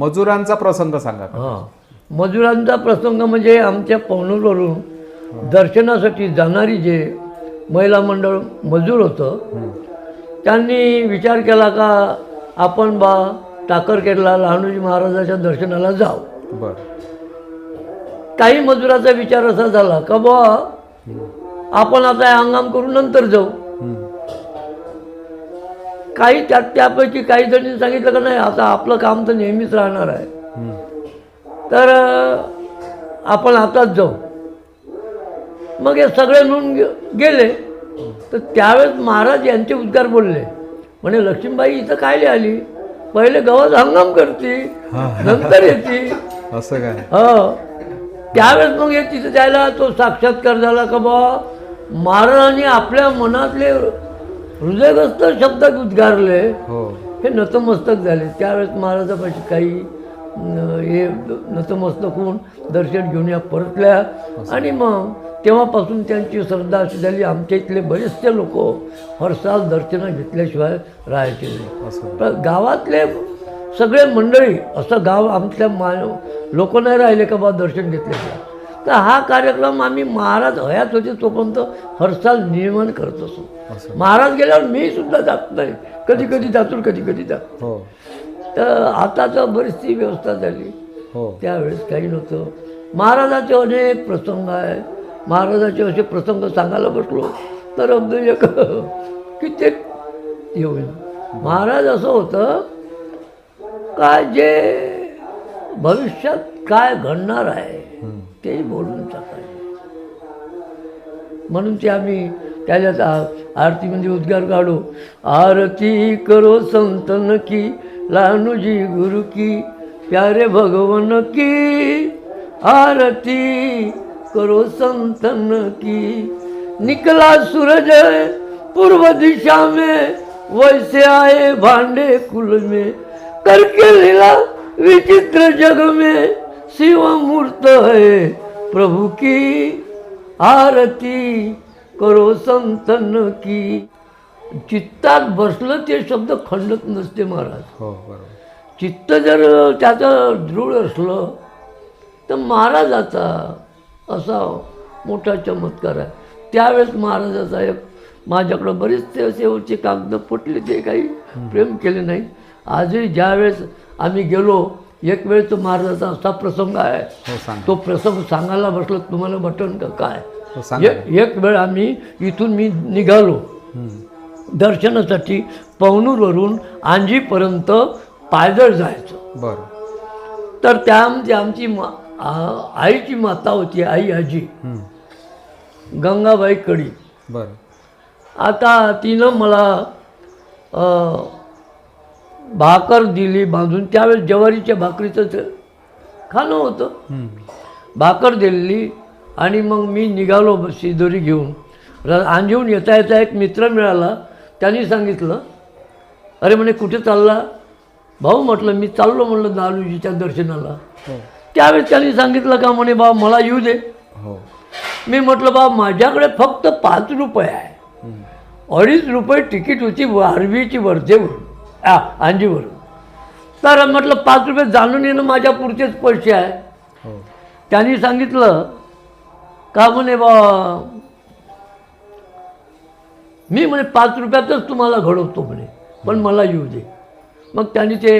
मजुरांचा प्रसंग सांगा. हां. मजुरांचा प्रसंग म्हणजे आमच्या पवनूरवरून दर्शनासाठी जाणारी जे महिला मंडळ मजूर होतं त्यांनी विचार केला का आपण बा टाकरखेडला लहानूजी महाराजाच्या दर्शनाला जाऊ. बर. काही मजुराचा विचार असा झाला का बा आपण आता हंगाम करून नंतर जाऊ. काही त्यात त्यापैकी काही जणांनी सांगितलं का नाही आता आपलं काम तर नेहमीच राहणार आहे. तर आपण आताच जाऊ. मग हे सगळे मिळून गे- गेले. तर त्यावेळेस महाराज यांचे उद्गार बोलले. म्हणे लक्ष्मीबाई इथं काय आली? पहिले गवत हंगाम करते नंतर येते. असं काय? हो. त्यावेळेस मग हे तिथे जायला तो साक्षात्कार झाला का बा महाराजांनी आपल्या मनातले हृदयग्रस्त शब्द उद्गारले हो. हे नतमस्तक झाले. त्यावेळेस महाराजापाशी काही हे नतमस्तक होऊन दर्शन घेऊन या परतल्या. आणि मग तेव्हापासून त्यांची श्रद्धा अशी झाली. आमच्या इथले बरेचसे लोक हरसाल दर्शनं घेतल्याशिवाय राहायचे नाही. गावातले सगळे मंडळी असं गाव आमच्या मा लोक नाही राहिले का बा दर्शन घेतल्याशिवाय? तर हा कार्यक्रम आम्ही महाराज हयात होते तोपर्यंत हरसाल नियमन करत असो. महाराज गेल्यावर मी सुद्धा जात नाही. कधी कधी जातो कधी कधी जातो. हो. तर आता तर बरीचशी व्यवस्था झाली. हो. त्यावेळेस काही नव्हतं. महाराजाचे अनेक प्रसंग आहे. महाराजाचे असे प्रसंग सांगायला बसलो तर अगदी एक कित्येक येऊन. महाराज असं होतं का जे भविष्यात काय घडणार आहे तेही बोलून टाकायचे म्हणून ते आम्ही त्याच्यात आरतीमध्ये उद्गार काढू. आरती करो संतन की लानुजी गुरु की प्यारे भगवन की. आरती करो संतन की. निकला सूरज पूर्व दिशा में वैसे आए भांडे कुल में. करके लीला विचित्र जग में. शिव मूर्त है प्रभु की आरती करो संतन की। चित्तात बसलं ते शब्द खंडत नसते महाराज. हो बरोबर. चित्त जर त्याचं दृढ असलं तर महाराजाचा असा मोठा चमत्कार आहे. त्यावेळेस महाराजाचा एक माझ्याकडं बरेच ते शेवटचे कागद फुटले ते काही प्रेम केले नाही आजही ज्यावेळेस आम्ही गेलो एक वेळ तो महाराजाचा असा प्रसंग आहे. हो तो प्रसंग सांगायला बसलो तुम्हाला बटन का काय? हो एक वेळ आम्ही इथून मी निघालो. दर्शनासाठी पवनूरवरून आंजीपर्यंत पायदळ जायचं. बरं. तर त्यामध्ये आमची मा आईची माता होती आई आजी. गंगाबाई कडी. बरं. आता तिनं मला भाकर दिली बांधून त्यावेळेस ज्वारीच्या भाकरीचं ते खाणं होतं. भाकर दिलेली आणि मग मी निघालो शिदोरी घेऊन. र येता येता एक मित्र मिळाला. त्यांनी सांगितलं अरे म्हणे कुठे चालला? भाऊ म्हटलं मी चाललो म्हटलं दालूजीच्या दर्शनाला. हो. त्यावेळेस त्यांनी सांगितलं का म्हणे बा मला येऊ दे. हो. मी म्हटलं बा माझ्याकडे फक्त पाच रुपये आहे. अडीच रुपये तिकीट होती आरवीची वर्धेवरून. आ अंजीवरून तर म्हटलं पाच रुपये जाणून येणं माझ्या पुरतेच पैसे आहे. हो. त्यांनी सांगितलं का म्हणे बा मी म्हणे पाच रुपयातच तुम्हाला घडवतो म्हणे पण मला येऊ दे. मग त्यांनी ते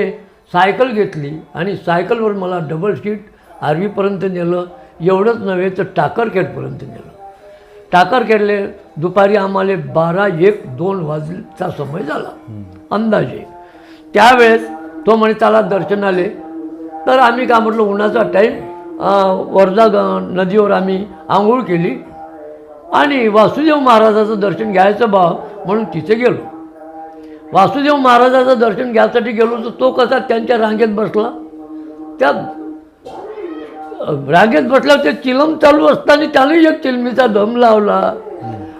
सायकल घेतली आणि सायकलवर मला डबल सीट आर्वीपर्यंत नेलं. एवढंच नव्हे तर टाकरखेडपर्यंत नेलं. टाकर केले दुपारी आम्हाला बारा एक दोन वाजचा समय झाला अंदाजे. त्यावेळेस तो म्हणे त्याला दर्शन आले तर आम्ही काय म्हटलं उन्हाचा टाईम वर्धा ग नदीवर आम्ही आंघोळ केली आणि वासुदेव महाराजाचं दर्शन घ्यायचं बा म्हणून तिथे गेलो. वासुदेव महाराजाचं दर्शन घ्यायसाठी गेलो तर तो कसा त्यांच्या रांगेत बसला? त्या रांगेत बसला ते चिलम चालू असताना त्याने एक चिलमीचा दम लावला.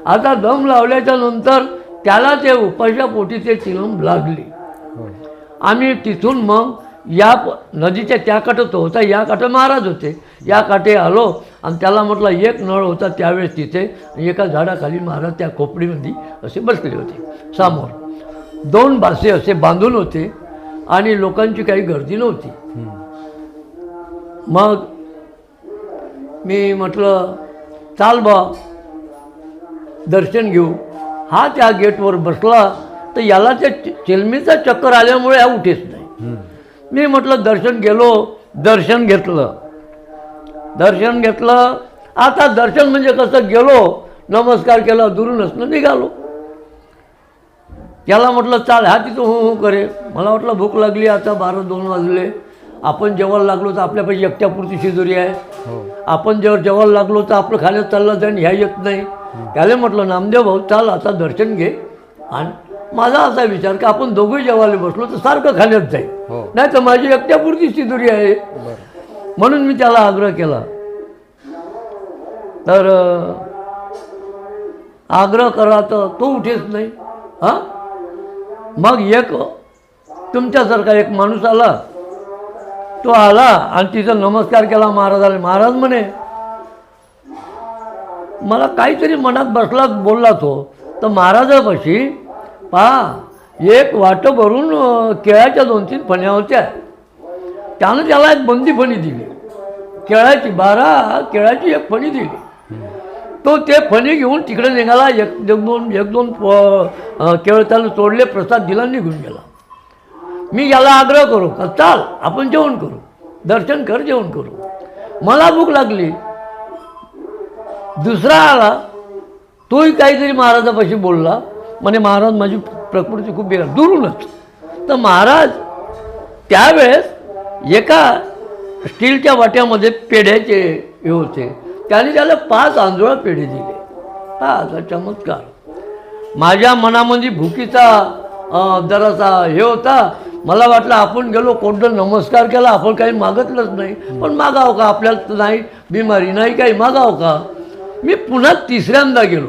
आता दम लावल्याच्या नंतर त्याला ते उपाशा पोटी ते चिलम लागली. हो. आम्ही तिथून मग या नदीच्या त्या काठं तो होता या काठं महाराज होते. या काठे आलो आणि त्याला म्हटलं एक नळ होता त्यावेळेस तिथे एका झाडाखाली महाराज त्या खोपडीमध्ये असे बसले होते समोर. दोन बासे असे बांधून होते आणि लोकांची काही गर्दी नव्हती. मग मी म्हटलं चाल बा दर्शन घेऊ. हा त्या गेटवर बसला तर याला त्या चिलमीचा चक्कर आल्यामुळे हा उठेच नाही. मी म्हटलं दर्शन गेलो. दर्शन घेतलं. दर्शन घेतलं. आता दर्शन म्हणजे कसं गेलो नमस्कार केला दुरूनच निघालो. त्याला म्हटलं चाल हा तिथं हो हो करे. मला वाटलं भूक लागली आता बारा दोन वाजले. आपण जेवायला लागलो तर आपल्यापाशी एकट्यापुरती शिजोरी आहे. हो. आपण जेव्हा जेवायला लागलो तर आपलं खाण्यात चाललं जाईन ह्या येत नाही. त्याला म्हटलं नामदेव भाऊ चाल आता दर्शन घे. आणि माझा असा विचार की आपण दोघंही जेवायला बसलो तर सारखं खाण्यात जाईल हो. नाही तर माझी एकट्यापुरती शिदुरी आहे. म्हणून मी त्याला आग्रह केला. तर आग्रह करा तर तो उठेच नाही. हां? मग एक तुमच्यासारखा एक माणूस आला. तो आला आणि तिचा नमस्कार केला महाराजाला. महाराज म्हणे मला काहीतरी मनात बसला बोलला तो. तर महाराजापाशी पहा एक वाटं भरून केळ्याच्या दोन तीन फण्या होत्या त्यानं त्याला एक बंदी फणी दिली. केळ्याची बारा केळ्याची एक फणी दिली. तो ते फणी घेऊन तिकडे निघाला. एक दोन एक दोन केळ त्यानं तोडले प्रसाद दिला निघून गेला. मी याला आग्रह करू का? चाल आपण जेवण करू. दर्शन कर जेवण करू. मला भूक लागली. दुसरा आला. तोही काहीतरी महाराजापाशी बोलला. म्हणे महाराज माझी प्रकृती खूप बेकार दुरूनच तर महाराज त्यावेळेस एका स्टीलच्या वाट्यामध्ये पेढ्याचे हे होते. त्याने त्याला पाच आंधोळा पेढे दिले. हा असा चमत्कार. माझ्या मनामध्ये भुकीचा जरासा हे होता. मला वाटलं आपण गेलो कोणतं नमस्कार केला आपण काही मागतलंच नाही. पण मागाव का? आपल्याला तर नाही बिमारी नाही काही मागाव का? मी पुन्हा तिसऱ्यांदा गेलो.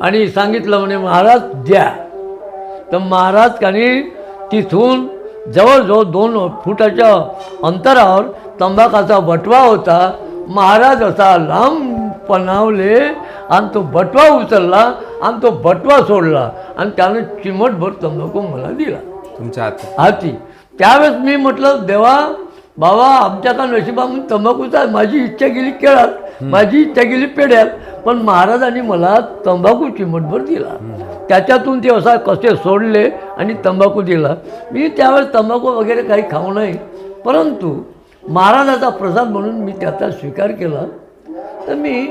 आणि सांगितलं म्हणे महाराज द्या. तर महाराज कानी तिथून जवळजवळ दोन फुटाच्या अंतरावर तंबाखाचा बटवा होता. महाराज असा लांब पणावले आणि तो बटवा उचलला आणि तो बटवा सोडला आणि त्यानं चिमटभर तंबाखू मला दिला. तुमच्या हातात हाती त्यावेळेस मी म्हटलं देवा बाबा आमच्या का नशिबामध्ये तंबाखूचा माझी इच्छा गेली केळात माझी इच्छा गेली पेढ्यात पण महाराजांनी मला तंबाखू चिमटभर दिला. त्याच्यातून ते असा कसे सोडले आणि तंबाखू दिला. मी त्यावेळेस तंबाखू वगैरे काही खाऊ नाही परंतु महाराजाचा प्रसाद म्हणून मी त्याचा स्वीकार केला. तर मी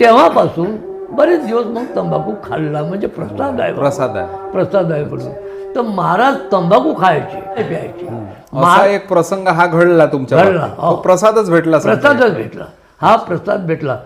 तेव्हापासून बरेच दिवस मग तंबाखू खाल्ला म्हणजे प्रसाद आहे. प्रसाद आहे प्रसाद आहे म्हणून तर महाराज तंबाखू खायचे नाही प्यायचे असा एक प्रसंग हा घडला तुमच्या घडला. हो. प्रसादच भेटला समजा. प्रसादच भेटला हा प्रसाद भेटला